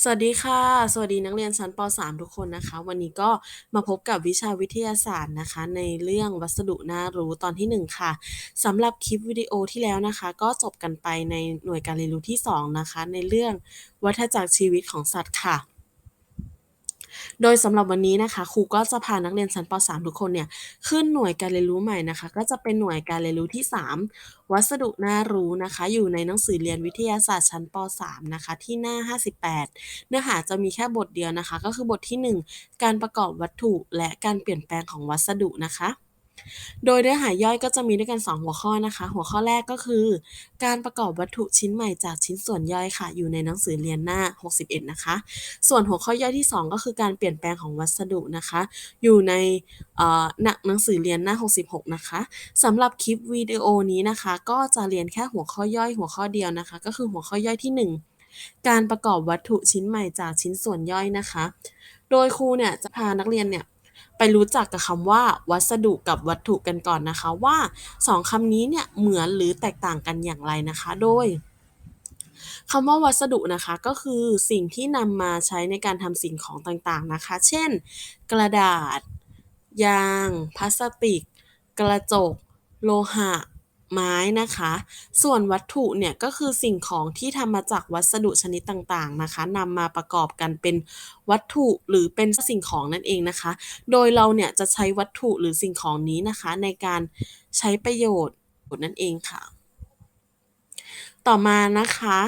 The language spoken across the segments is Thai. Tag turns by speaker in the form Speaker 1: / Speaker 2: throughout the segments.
Speaker 1: สวัสดีค่ะ สวัสดีนักเรียนชั้นป .3 ทุกคนนะคะ วันนี้ก็มาพบกับวิชาวิทยาศาสตร์นะคะ ในเรื่องวัสดุน่ารู้ตอนที่ 1 ค่ะสำหรับคลิปวิดีโอที่แล้วนะคะ ก็จบกันไปในหน่วยการเรียนรู้ที่ 2 นะคะ ในเรื่องวัฏจักรชีวิตของสัตว์ค่ะ โดยสำหรับวันนี้นะคะครูก็จะพานักเรียนชั้นป .3 ทุกคนเนี่ยขึ้นหน่วยการเรียนรู้ใหม่นะคะ ก็จะเป็นหน่วยการเรียนรู้ที่ 3 วัสดุน่ารู้นะคะ อยู่ในหนังสือเรียนวิทยาศาสตร์ชั้นป .3 นะคะที่หน้า 58 เนื้อหาจะมีแค่บทเดียวนะคะ ก็คือบทที่ 1 การประกอบวัตถุและการเปลี่ยนแปลงของวัสดุนะคะ โดยเนื้อหาย่อยก็จะมีด้วยกัน 2 หัวข้อนะคะ หัวข้อแรกก็คือ การประกอบวัตถุชิ้นใหม่จากชิ้นส่วนย่อยค่ะ อยู่ในหนังสือเรียนหน้า 61 นะคะ ส่วนหัวข้อย่อยที่ 2 ก็คือการเปลี่ยนแปลงของวัสดุนะคะ อยู่ในหนักหนังสือเรียนหน้า 66 นะคะสำหรับคลิปวิดีโอนี้นะคะ ก็จะเรียนแค่หัวข้อย่อยหัวข้อเดียวนะคะ ก็คือหัวข้อย่อยที่ 1 การประกอบวัตถุชิ้นใหม่จากชิ้นส่วนย่อยนะคะ โดยครูเนี่ยจะพานักเรียนเนี่ย ไปรู้จักกับคำว่า วัสดุกับวัตถุกันก่อนนะคะว่า 2คำนี้เนี่ยเหมือนหรือแตกต่างกันอย่างไรนะคะ โดยคำว่าวัสดุนะคะก็คือสิ่งที่นำมาใช้ในการทำสิ่งของต่างๆนะคะ เช่น กระดาษ ยาง พลาสติก กระจก โลหะ ไม้นะคะ ส่วนวัตถุเนี่ยก็คือสิ่งของที่ทำมาจากวัสดุชนิดต่างๆนะคะนำมาประกอบกันเป็นวัตถุหรือเป็นสิ่งของนั่นเองนะคะ โดยเราเนี่ยจะใช้วัตถุหรือสิ่งของนี้นะคะ ในการใช้ประโยชน์นั่นเองค่ะ ต่อมานะคะ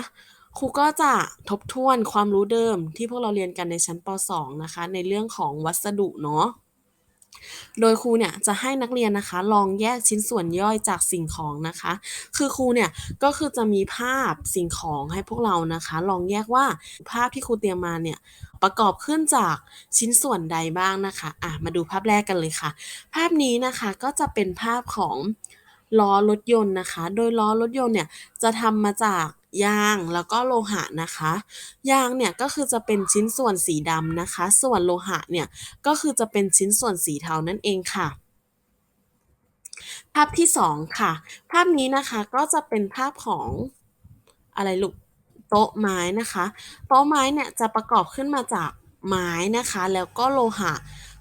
Speaker 1: ครูก็จะทบทวนความรู้เดิมที่พวกเราเรียนกันในชั้นป .2 นะคะ ในเรื่องของวัสดุเนาะ โดยครูเนี่ยจะให้นักเรียนนะคะ ลองแยกชิ้นส่วนย่อยจากสิ่งของนะคะ คือครูเนี่ยก็คือจะมีภาพสิ่งของให้พวกเรานะคะ ลองแยกว่าภาพที่ครูเตรียมมาเนี่ยประกอบขึ้นจากชิ้นส่วนใดบ้างนะคะอะมาดูภาพแรกกันเลยค่ะ ภาพนี้นะคะก็จะเป็นภาพของล้อรถยนต์นะคะ โดยล้อรถยนต์เนี่ยจะทำมาจาก ยางแล้วก็โลหะนะคะ ยางเนี่ยก็คือจะเป็นชิ้นส่วนสีดำนะคะ ส่วนโลหะเนี่ยก็คือจะเป็นชิ้นส่วนสีเทานั่นเองค่ะ ภาพที่ 2 ค่ะ ภาพนี้นะคะก็จะเป็นภาพของอะไรลูกโต๊ะไม้นะคะ โต๊ะไม้เนี่ยจะประกอบขึ้นมาจากไม้นะคะ แล้วก็โลหะ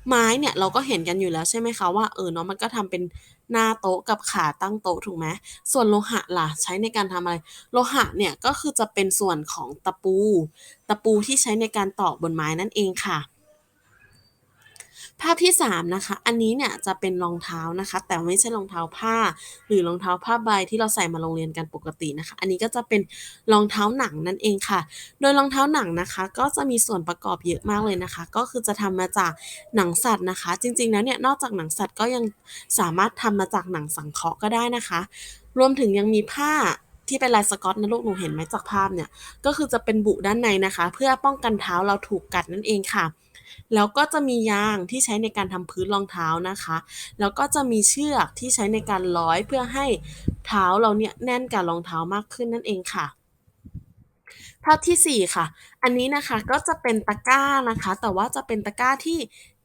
Speaker 1: ไม้เนี่ยเราก็เห็นกันอยู่แล้วใช่ไหมคะว่าเออเนาะมันก็ทำเป็นหน้าโต๊ะกับขาตั้งโต๊ะถูกไหมส่วนโลหะล่ะใช้ในการทำอะไร โลหะเนี่ยก็คือจะเป็นส่วนของตะปู ตะปูที่ใช้ในการตอกบนไม้นั่นเองค่ะ ภาพที่ 3 นะคะ อันนี้เนี่ยจะเป็นรองเท้านะคะ แต่ไม่ใช่รองเท้าผ้า หรือรองเท้าผ้าใบที่เราใส่มาโรงเรียนกันปกตินะคะ อันนี้ก็จะเป็นรองเท้าหนังนั่นเองค่ะ โดยรองเท้าหนังนะคะ ก็จะมีส่วนประกอบเยอะมากเลยนะคะ ก็คือจะทำมาจากหนังสัตว์นะคะ จริงๆแล้วเนี่ยนอกจากหนังสัตว์ก็ยังสามารถทำมาจากหนังสังเคราะห์ก็ได้นะคะ รวมถึงยังมีผ้า ที่เป็นลายสกอตนะลูกหนูเห็นไหมจากภาพเนี่ย ก็คือจะเป็นบุด้านในนะคะ เพื่อป้องกันเท้าเราถูกกัดนั่นเองค่ะ แล้วก็จะมียางที่ใช้ในการทำพื้นรองเท้านะคะ แล้วก็จะมีเชือกที่ใช้ในการร้อยเพื่อให้เท้าเราเนี่ยแน่นกับรองเท้ามากขึ้นนั่นเองค่ะภาพที่ 4 ค่ะ อันนี้นะคะก็จะเป็นตะกร้านะคะ แต่ว่าจะเป็นตะกร้าที่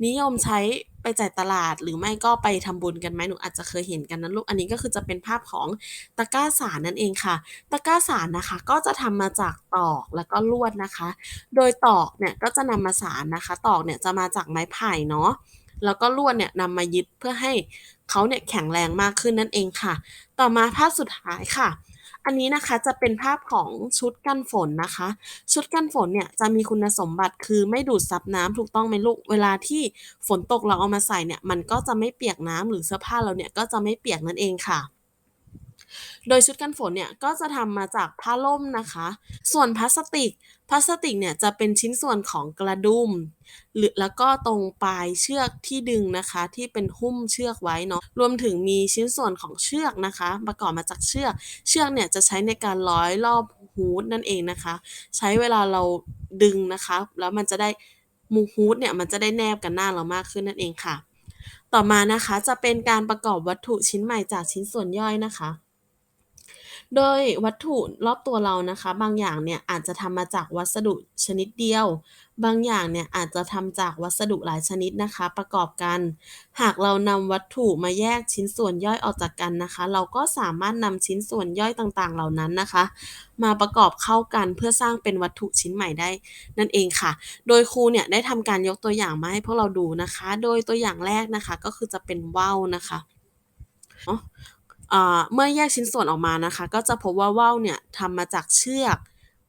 Speaker 1: นิยมใช้ ไปจ่ายตลาดหรือไม่ก็ไปทำบุญกันไหมหนูอาจจะเคยเห็นกันนะลูกอันนี้ก็คือจะเป็นภาพของตะกร้าสารนั่นเองค่ะ ตะกร้าสารนะคะ ก็จะทำมาจากตอกแล้วก็ลวดนะคะ โดยตอกเนี่ยก็จะนำมาสารนะคะ ตอกเนี่ยจะมาจากไม้ไผ่เนาะแล้วก็ลวดเนี่ยนำมายึดเพื่อให้เขาเนี่ยแข็งแรงมากขึ้นนั่นเองค่ะ ต่อมาภาพสุดท้ายค่ะ อันนี้นะคะจะเป็นภาพของชุดกันฝนนะคะ ชุดกันฝนเนี่ยจะมีคุณสมบัติคือไม่ดูดซับน้ำถูกต้องไหมลูก เวลาที่ฝนตกเราเอามาใส่เนี่ยมันก็จะไม่เปียกน้ำหรือเสื้อผ้าเราเนี่ยก็จะไม่เปียกนั่นเองค่ะ โดยชุดกันฝนเนี่ยก็จะทำมาจากผ้าล่มนะคะ ส่วนพลาสติก พลาสติกเนี่ยจะเป็นชิ้นส่วนของกระดุมหรือแล้วก็ตรงปลายเชือกที่ดึงนะคะ ที่เป็นหุ้มเชือกไว้เนาะรวมถึงมีชิ้นส่วนของเชือกนะคะ ประกอบมาจากเชือก เชือกเนี่ยจะใช้ในการร้อยรอบฮูดนั่นเองนะคะ ใช้เวลาเราดึงนะคะ แล้วมันจะได้มูฮูดเนี่ยมันจะได้แนบกันหน้าเรามากขึ้นนั่นเองค่ะ ต่อมานะคะจะเป็นการประกอบวัตถุชิ้นใหม่จากชิ้นส่วนย่อยนะคะ โดยวัตถุรอบตัวเรานะคะ บางอย่างเนี่ยอาจจะทำมาจากวัสดุชนิดเดียว บางอย่างเนี่ยอาจจะทำจากวัสดุหลายชนิดนะคะ ประกอบกัน หากเรานำวัตถุมาแยกชิ้นส่วนย่อยออกจากกันนะคะ เราก็สามารถนำชิ้นส่วนย่อยต่างๆ เหล่านั้นนะคะ มาประกอบเข้ากันเพื่อสร้างเป็นวัตถุชิ้นใหม่ได้ นั่นเองค่ะ โดยครูเนี่ยได้ทำการยกตัวอย่างมาให้พวกเราดูนะคะ โดยตัวอย่างแรกนะคะก็คือจะเป็นว่าวนะคะ เมื่อแยกชิ้นส่วนออกมานะคะ ก็จะพบว่าว่าวเนี่ยทำมาจากเชือก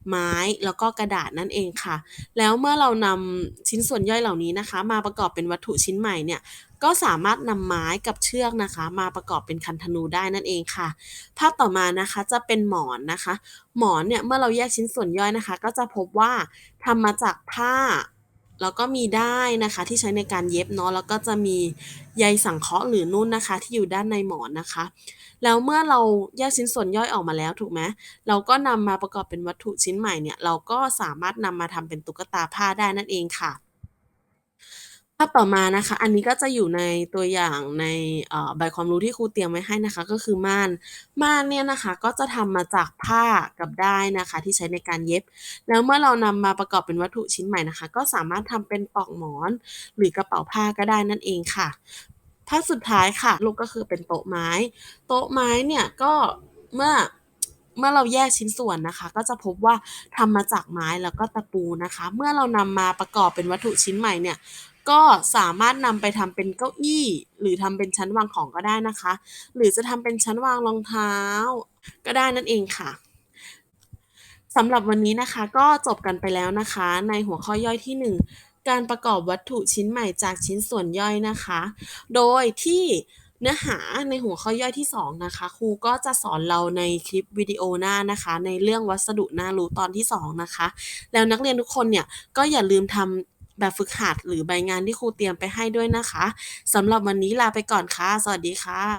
Speaker 1: ไม้แล้วก็กระดาษนั่นเองค่ะ แล้วเมื่อเรานำชิ้นส่วนย่อยเหล่านี้นะคะ มาประกอบเป็นวัตถุชิ้นใหม่เนี่ยก็สามารถนำไม้กับเชือกนะคะ มาประกอบเป็นคันธนูได้นั่นเองค่ะ ภาพต่อมานะคะจะเป็นหมอนนะคะ หมอนเนี่ยเมื่อเราแยกชิ้นส่วนย่อยนะคะ ก็จะพบว่าทำมาจากผ้า แล้วก็มีได้นะคะที่ใช้ในการเย็บเนาะแล้วก็จะมีใยสังเคราะห์หรือนุ่นนะคะ ที่อยู่ด้านในหมอนนะคะ แล้วเมื่อเราแยกชิ้นส่วนย่อยออกมาแล้วถูกไหมเราก็นำมาประกอบเป็นวัตถุชิ้นใหม่เนี่ยเราก็สามารถนำมาทำเป็นตุ๊กตาผ้าได้นั่นเองค่ะ ภาพต่อมานะคะ อันนี้ก็จะอยู่ในตัวอย่างในเอ่อใบความรู้ที่ครูเตรียมไว้ให้นะคะ ก็คือม่าน ม่านเนี่ยนะคะก็จะทำมาจากผ้ากับด้ายนะคะ ที่ใช้ในการเย็บ แล้วเมื่อเรานำมาประกอบเป็นวัตถุชิ้นใหม่นะคะ ก็สามารถทำเป็นปลอกหมอน หรือกระเป๋าผ้าก็ได้นั่นเองค่ะภาพสุดท้ายค่ะ ลูกก็คือเป็นโต๊ะไม้ โต๊ะไม้เนี่ยก็เมื่อเมื่อเราแยกชิ้นส่วนนะคะ ก็จะพบว่าทำมาจากไม้แล้วก็ตะปูนะคะ เมื่อเรานำมาประกอบเป็นวัตถุชิ้นใหม่เนี่ย ก็สามารถนำไปทำเป็นเก้าอี้ หรือทำเป็นชั้นวางของก็ได้นะคะ หรือจะทำเป็นชั้นวางรองเท้า ก็ได้นั่นเองค่ะสำหรับวันนี้นะคะก็จบกันไปแล้วนะคะ ในหัวข้อย่อยที่ 1 การประกอบวัตถุชิ้นใหม่จากชิ้นส่วนย่อยนะคะ โดยที่เนื้อหาในหัวข้อย่อยที่ 2 นะคะครูก็จะสอนเราในคลิปวิดีโอหน้านะคะ ในเรื่องวัสดุน่ารู้ตอนที่ 2 นะคะ แล้วนักเรียนทุกคนเนี่ยก็อย่าลืมทำ แบบฝึกหัดหรือใบงานที่ครูเตรียมไปให้ด้วยนะคะสำหรับวันนี้ลาไปก่อนค่ะ สวัสดีค่ะ